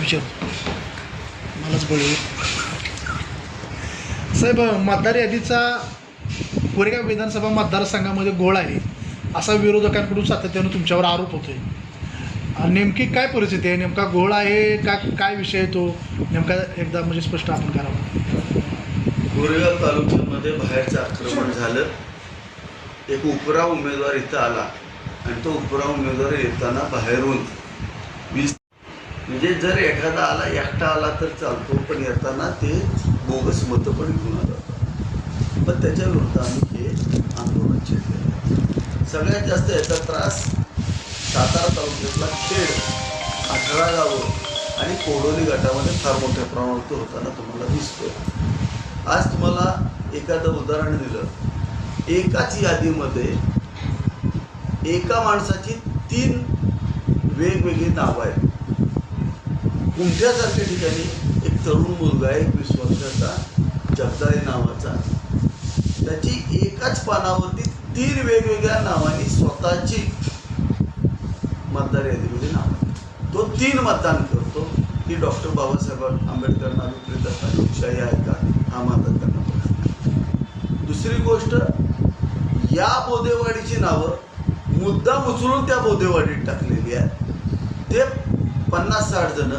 विचार. मलाच बोलू साहेब मतदार यादीचा कोरेगाव विधानसभा मतदारसंघामध्ये गोळ आहे. असा विरोधकांकडून सातत्यानं तुमच्यावर आरोप होतोय. आणि नेमकी काय परिस्थिती आहे? नेमका गोळ आहे का काय विषय आहे तो? नेमका एकदा म्हणजे स्पष्ट आपण करावा गोरेगाव तालुक्यामध्ये बाहेरचं आक्रमण झालं. एक उपरा उमेदवार इथं आला आणि तो उपरा उमेदवार येताना बाहेरून म्हणजे जर एखादा आला एकटा आला तर चालतो पण येताना ते बोगस मतं पण घेऊन आलं. पण त्याच्या विरुद्ध आम्ही हे आंदोलन छेडले सगळ्यात जास्त याचा त्रास सातारा तालुक्यातला खेड अठरा गावं आणि कोडोली गटामध्ये फार मोठ्या प्रमाणात होताना तुम्हाला दिसतोय. आज तुम्हाला एखादं उदाहरण दिलं. एकाच यादीमध्ये एका माणसाची तीन वेगवेगळी नावं आहेत. कुमठ्यासारख्या ठिकाणी एक तरुण मुलगा आहे एक वीस वर्षाचा जगदाळे नावाचा. त्याची एकाच पानावरती तीन वेगवेगळ्या नावांनी स्वतःची मतदार यादीमध्ये नाव तो तीन मतदान करतो. की डॉक्टर बाबासाहेब आंबेडकरांना अभिप्रेत असणारी लोकशाही आहे का? हा मतदान त्यांना दुसरी गोष्ट या बोदेवाडीची नावं मुद्दाम उचलून त्या बोदेवाडीत टाकलेली आहेत. ते पन्नास साठ जण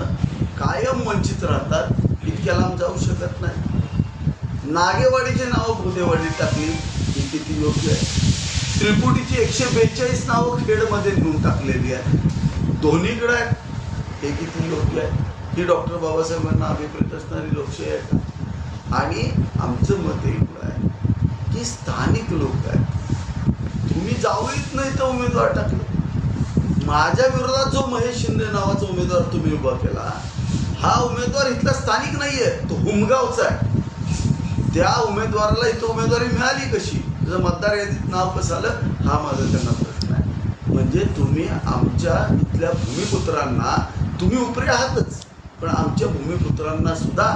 कायम वंचित राहतात इतक्या लांब जाऊ शकत नाही. नागेवाडीचे नावं बोदेवाडीत टाकली ही किती योग्य आहे. त्रिपुटीची एकशे बेचाळीस नावं खेडमध्ये नेऊन टाकलेली आहेत. दोन्हीकडे आहेत हे किती योग्य आहे. ही डॉक्टर बाबासाहेबांना अभिप्रेत असणारी लोकशाही आहे का आणि आमचं मत एवढं आहे की स्थानिक लोक आहेत. तुम्ही जाऊ नाही तर उमेदवार टाकले. माझ्या विरोधात जो महेश शिंदे नावाचा उमेदवार तुम्ही उभा केला हा उमेदवार इथला स्थानिक नाहीये तो हुमगावचा आहे. त्या उमेदवाराला इथं उमेदवारी मिळाली कशी? जर मतदार यादीत नाव कसं आलं? हा माझा त्यांना प्रश्न आहे. म्हणजे तुम्ही आमच्या इथल्या भूमिपुत्रांना तुम्ही उपरे आहातच पण आमच्या भूमिपुत्रांना सुद्धा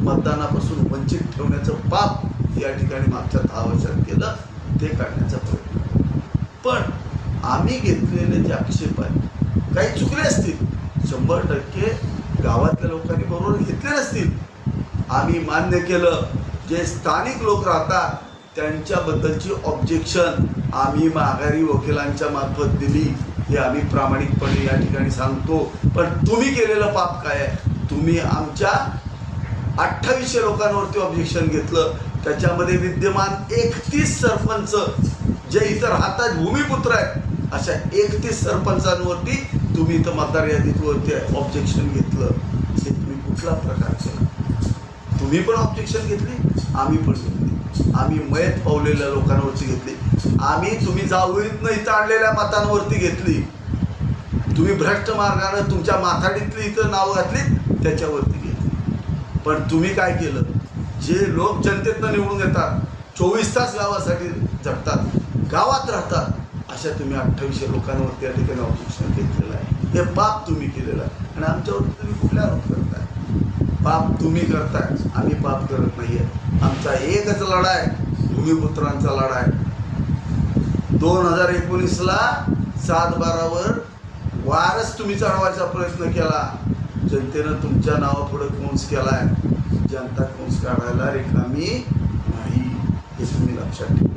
मतदानापासून वंचित ठेवण्याचं पाप या ठिकाणी मागच्या दहा वर्षात केलं ते काढण्याचा प्रयत्न पण आम्ही घेतलेले जे आक्षेप आहेत काही चुकले असतील? शंभर टक्के गावातल्या लोकांनी बरोबर घेतले नसतील. आम्ही मान्य केलं जे स्थानिक लोक राहतात त्यांच्याबद्दलची ऑब्जेक्शन आम्ही माघारी वकिलांच्या मार्फत दिली. हे आम्ही प्रामाणिकपणे या ठिकाणी सांगतो. पण तुम्ही केलेलं पाप काय आहे? तुम्ही आमच्या अठ्ठावीसशे लोकांवरती ऑब्जेक्शन घेतलं. त्याच्यामध्ये विद्यमान एकतीस सरपंच जे इतर राहतात भूमिपुत्र आहेत अशा एकतीस सरपंचांवरती तुम्ही इथं मतदार यादीत वरती ऑब्जेक्शन घेतलं हे तुम्ही कुठला प्रकारचं? तुम्ही पण ऑब्जेक्शन घेतली आम्ही पण घेतली. आम्ही मयत पावलेल्या लोकांवरती घेतली. आम्ही तुम्ही जावळीतनं इथं आणलेल्या मतांवरती घेतली. तुम्ही भ्रष्ट मार्गानं तुमच्या माथाडीतली इथं नाव घातली त्याच्यावरती घेतली. पण तुम्ही काय केलं? जे लोक जनतेतनं निवडून येतात चोवीस तास गावासाठी जगतात गावात राहतात अशा तुम्ही अठ्ठावीसशे लोकांवरती या ठिकाणी ऑब्जेक्शन घेतलेलं आहे. हे पाप तुम्ही केलेलं आहे. आणि आमच्यावरती तुम्ही कुठल्या आरोप करताय? पाप तुम्ही करताय. आम्ही पाप करत नाही आहे आमचा एकच लढा आहे. भूमिपुत्रांचा लढा आहे. दोन हजार एकोणीसला सात बारावर वारच तुम्ही चढवायचा प्रयत्न केला. जनतेनं तुमच्या नावापुढे कोन्स आहे जनता कोन्स काढायला रिकामी नाही. हे तुम्ही लक्षात ठेवा.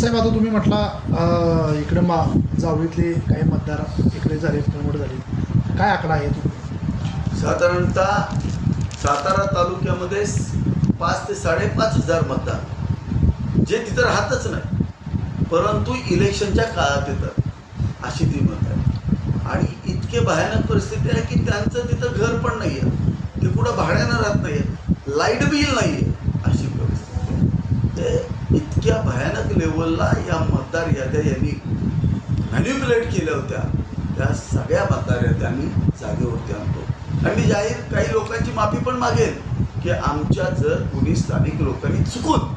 साहेब आता तुम्ही म्हटला इकडं मा जावळीतले काही मतदार इकडे झाले प्रमोट झाले. काय आकडा आहे तो साधारणतः सातारा तालुक्यामध्ये पाच ते साडेपाच हजार मतदार जे तिथं राहतच नाही. परंतु इलेक्शनच्या काळात येतात. अशी ती मत आहे आणि इतके भयानक परिस्थिती आहे की त्यांचं तिथं घर पण नाही आहे ते कुठं भाड्यानं राहत नाही आहे लाइट बिल नाही आहे इतक्या भयानक लेवलला या मतदार याद्या यांनी मॅन्युप्युलेट केल्या होत्या. त्या सगळ्या मतदार याद्यांनी जागेवरती आणतो. आणि मी जाहीर काही लोकांची माफी पण मागेन की आमच्या जर कुणी स्थानिक लोकांनी चुकून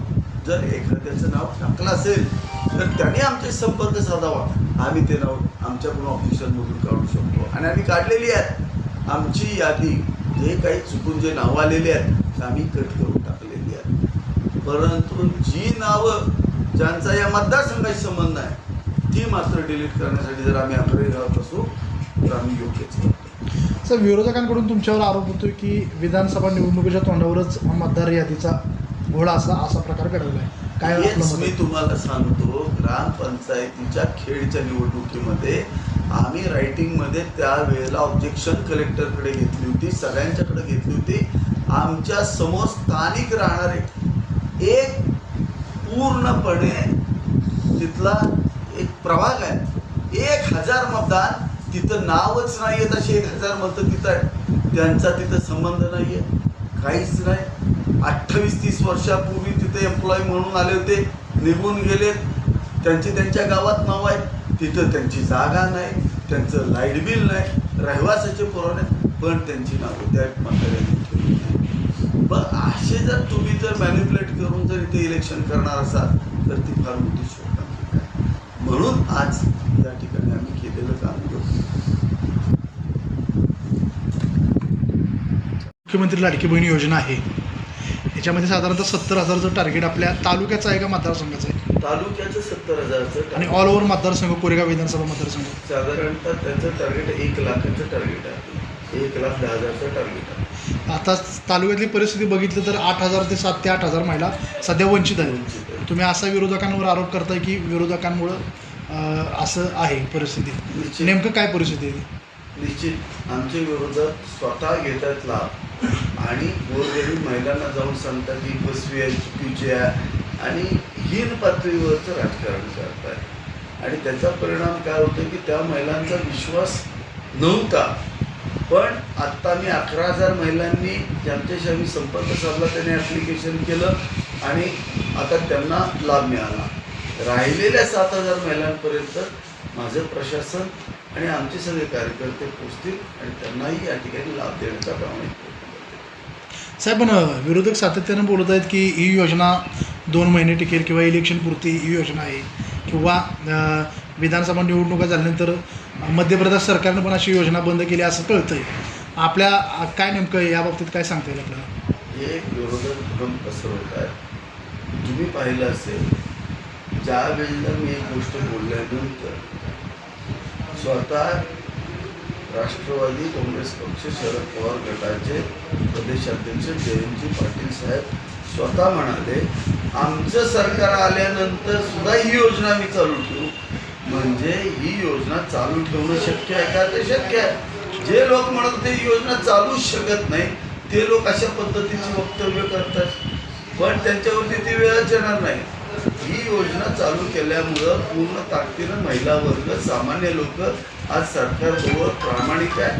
जर एखाद्याचं नाव टाकलं असेल तर त्याने आमचे संपर्क साधावा. आम्ही ते नाव आमच्याकडून ऑफिशियलमधून काढू शकतो. आणि आम्ही काढलेली आहेत. आमची यादी जे काही चुकून जे नावं आलेली आहेत ते आम्ही कट करून टाकले परंतु जी नावं ज्यांचा या मतदारसंघाशी संबंध आहे ती मात्र डिलीट करण्यासाठी जर आम्ही आग्रही राहत असू तर आम्ही योग्यच सर विरोधकांकडून तुमच्यावर आरोप होतोय की विधानसभा निवडणुकीच्या तोंडावरच हा मतदार यादीचा घोडा असा असा प्रकार घडवला आहे. काय मी? तुम्हाला सांगतो ग्रामपंचायतीच्या खेळच्या निवडणुकीमध्ये आम्ही रायटिंगमध्ये त्यावेळेला ऑब्जेक्शन कलेक्टरकडे घेतली होती सगळ्यांच्याकडे घेतली होती. आमच्यासमोर स्थानिक राहणारे एक पूर्णपणे तिथला एक प्रभाग आहे. एक हजार मतदान तिथं नावच नाही आहेत असे एक हजार मतं तिथं आहे त्यांचा तिथं संबंध नाही आहे काहीच नाही. अठ्ठावीस तीस वर्षापूर्वी तिथे एम्प्लॉय म्हणून आले होते निघून गेलेत त्यांची त्यांच्या गावात नाव आहे तिथं त्यांची जागा नाही. त्यांचं लाइट बिल नाही. रहिवासाचे पुरवणे पण त्यांची नावं त्या म्हाताऱ्यांनी ठेवली नाही पण असे जर तुम्ही जर मॅन्युप्युलेट करून जर इथे इलेक्शन करणार असाल तर ती फार मोठी आहे. म्हणून आज या ठिकाणी आम्ही केलेलं काम मुख्यमंत्री लाडकी बहीण योजना आहे. याच्यामध्ये साधारणतः सत्तर हजारचं टार्गेट आपल्या तालुक्याचं आहे का मतदारसंघाचं आहे? तालुक्याचं सत्तर हजारचं आणि. ऑल ओव्हर मतदारसंघ कोरेगाव विधानसभा मतदारसंघ. साधारणतः त्याचं टार्गेट एक लाखाचं टार्गेट आहे. एक लाख दहा हजारचं टार्गेट आहे. आता तालुक्यातली परिस्थिती बघितली तर आठ हजार ते सात ते आठ हजार महिला सध्या वंचित आहेत. आहे. तुम्ही असा विरोधकांवर आरोप करताय की विरोधकांमुळं असं आहे परिस्थिती. नेमकं काय परिस्थिती आहे? निश्चित. आमचे विरोधक स्वतः घेतात लाभ. आणि गोरगरीब महिलांना जाऊन सांगतात की फसवी आहे चुकीची आहे आणि हीन पातळीवरचं राजकारण करतात आणि त्याचा परिणाम काय होतो की त्या महिलांचा विश्वास नव्हता. पण आत्ता मी अकरा हजार महिलांनी ज्यांच्याशी आम्ही संपर्क साधला त्यांनी ॲप्लिकेशन केलं आणि आता त्यांना लाभ मिळाला. राहिलेल्या सात हजार महिलांपर्यंत माझं प्रशासन आणि आमचे सगळे कार्यकर्ते पोचतील आणि त्यांनाही या ठिकाणी लाभ देण्याचा प्रामाणिक प्रयत्न साहेब पण विरोधक सातत्यानं बोलत आहेत की ही योजना दोन महिने टिकेल किंवा इलेक्शनपुरती ही योजना आहे. किंवा विधानसभा निवडणुका झाल्यानंतर मध्य प्रदेश सरकारनं पण अशी योजना बंद केली असं कळतं आहे आपल्या काय नेमकं या बाबतीत काय सांगता येईल आपल्याला? हे विरोधक भ्रम पसरवत आहे तुम्ही पाहिलं असेल ज्या वेळेला मी एक गोष्ट बोलल्यानंतर स्वतः राष्ट्रवादी काँग्रेस पक्ष शरद पवार गटाचे प्रदेशाध्यक्ष जयंती पाटील साहेब स्वतः म्हणाले आमचं सरकार आल्यानंतर सुद्धा ही योजना मी चालू ठेवू. म्हणजे ही योजना चालू ठेवणं शक्य आहे का? ते शक्य आहे. जे लोक म्हणत होते ही योजना चालूच शकत नाही ते लोक अशा पद्धतीची वक्तव्य करतात. पण त्यांच्यावरती ती वेळच येणार नाही. ही योजना चालू केल्यामुळं पूर्ण ताकदीनं महिला वर्ग सामान्य लोक आज सरकारबरोबर प्रामाणिक आहे.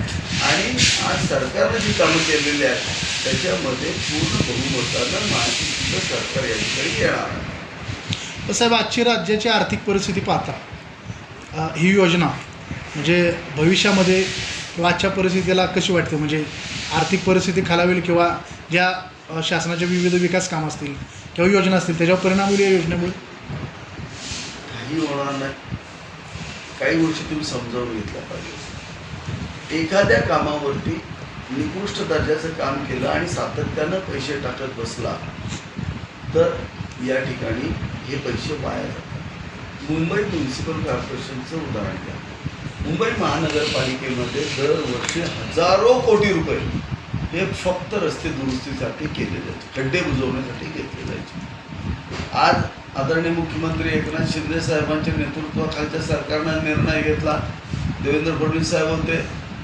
आणि आज सरकारनं जी कामं केलेली आहेत त्याच्यामध्ये पूर्ण बहुमतानं महायुतीचं सरकार या येणार आहे. साहेब आजची राज्याची आर्थिक परिस्थिती पाहता. ही योजना म्हणजे भविष्यामध्ये किंवा आजच्या परिस्थितीला कशी वाटते? म्हणजे आर्थिक परिस्थिती खालावेल किंवा ज्या शासनाचे शासनाच्या विविध विकास कामं असतील किंवा योजना असतील? त्याच्यावर परिणाम होईल या योजनेमुळे? काही होणार नाही. काही गोष्टी तुम्ही समजावून घेतल्या पाहिजे. एखाद्या कामावरती निकृष्ट दर्जाचं काम केलं आणि सातत्यानं पैसे टाकत बसला तर या ठिकाणी हे पैसे वाया जातात. मुंबई म्युन्सिपल कॉर्पोरेशनचं उदाहरण घ्या. मुंबई महानगरपालिकेमध्ये दरवर्षी हजारो कोटी रुपये हे फक्त रस्ते दुरुस्तीसाठी केले जायचे खड्डे बुजवण्यासाठी घेतले जायचे. आज आदरणीय मुख्यमंत्री एकनाथ शिंदे साहेबांच्या नेतृत्वाखालच्या सरकारनं निर्णय घेतला. देवेंद्र फडणवीस साहेब होते.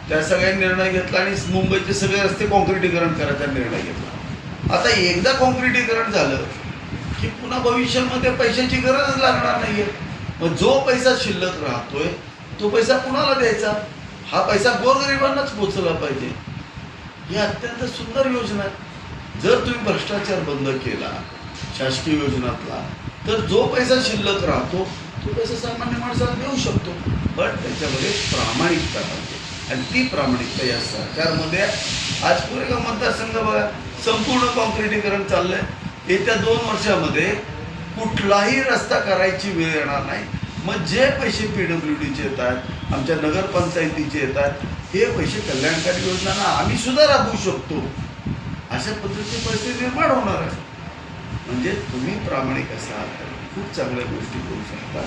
त्या सगळ्यांनी निर्णय घेतला आणि मुंबईचे सगळे रस्ते कॉन्क्रिटीकरण करायचा निर्णय घेतला. आता एकदा कॉन्क्रिटीकरण झालं की पुन्हा भविष्यामध्ये पैशाची गरजच लागणार नाहीये. मग जो पैसा शिल्लक राहतोय तो पैसा कुणाला द्यायचा? हा पैसा गोरगरिबांनाच पोचला पाहिजे. ही अत्यंत सुंदर योजना आहे. जर तुम्ही भ्रष्टाचार बंद केला शासकीय योजनातला तर जो पैसा शिल्लक राहतो तो पैसा सामान्य माणसाला देऊ शकतो. पण त्याच्यामध्ये प्रामाणिकता राहते आणि ती प्रामाणिकता या सरकारमध्ये आज कोरेगाव मतदारसंघ बघा संपूर्ण कॉन्क्रिटीकरण चाललंय. येत्या दोन वर्षामध्ये कुठलाही रस्ता करायची वेळ येणार नाही. मग जे पैसे पी डब्ल्यू डीचे येतात आमच्या नगरपंचायतीचे येतात. हे पैसे कल्याणकारी योजनांना आम्ही सुद्धा राबवू शकतो. अशा पद्धतीची परिस्थिती निर्माण होणार आहे. म्हणजे तुम्ही प्रामाणिक असाल तर खूप चांगल्या गोष्टी करू शकता.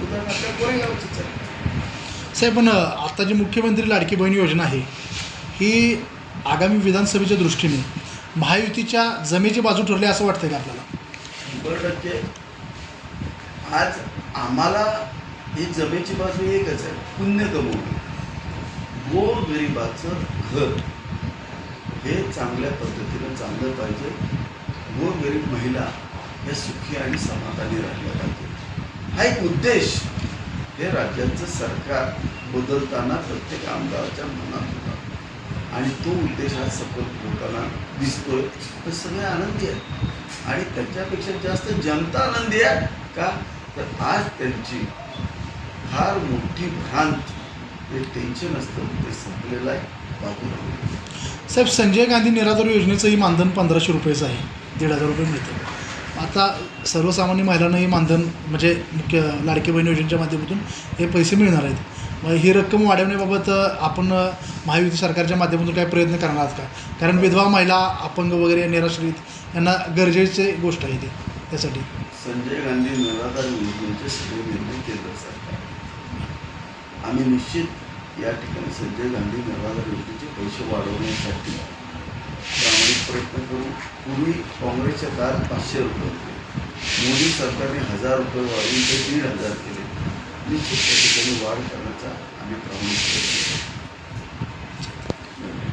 उदाहरण आपल्या कोरेगावचंच आहे साहेब पण आता आता जी मुख्यमंत्री लाडकी बहीण योजना आहे ही आगामी विधानसभेच्या दृष्टीने महायुतीच्या जमेची बाजू ठरली असं वाटतंय का आपल्याला? शंभर टक्के. आज आम्हाला ही जमेची बाजू एकच आहे पुण्य कमवणं गोर गरिबाचं घर. हे चांगल्या पद्धतीनं चांगलं पाहिजे. गोर गरीब महिला या सुखी आणि समाधानी राहिल्या पाहिजे. हा एक उद्देश. हे राज्याचं सरकार बदलताना प्रत्येक आमदाराच्या मनात होता. आणि तो उद्देश हा सपोर्ट होताना दिसतोय. तर सगळे आनंदी आहेत. आणि त्याच्यापेक्षा जास्त जनता आनंदी आहे का? तर आज त्यांची फार मोठी भ्रांत जे टेन्शन असतं ते संपलेलं आहे. बाजूला. साहेब संजय गांधी निराधार योजनेचंही मानधन पंधराशे रुपयेचं आहे दीड हजार रुपये मिळतं. आता सर्वसामान्य महिलांना हे मानधन म्हणजे मुख्य लाडकी बहीण योजनेच्या माध्यमातून हे पैसे मिळणार आहेत. मग ही रक्कम वाढवण्याबाबत आपण महायुती सरकारच्या माध्यमातून काय प्रयत्न करणार आहात का? कारण विधवा महिला अपंग वगैरे निराश्रित यांना गरजेची गोष्ट आहे ती त्यासाठी. संजय गांधी निराधार योजनेचे सगळे निर्णय केंद्र सरकार आम्ही निश्चित या ठिकाणी संजय गांधी निराधार योजनेचे पैसे वाढवण्यासाठी प्रामाणिक प्रयत्न करू. पूर्वी काँग्रेसच्या काळात पाचशे रुपये होते. मोदी सरकारने हजार रुपये वाढवून ते दीड हजार केले. निश्चित त्या ठिकाणी वाढ करण्याचा आम्ही प्रामाणिक प्रयत्न करू.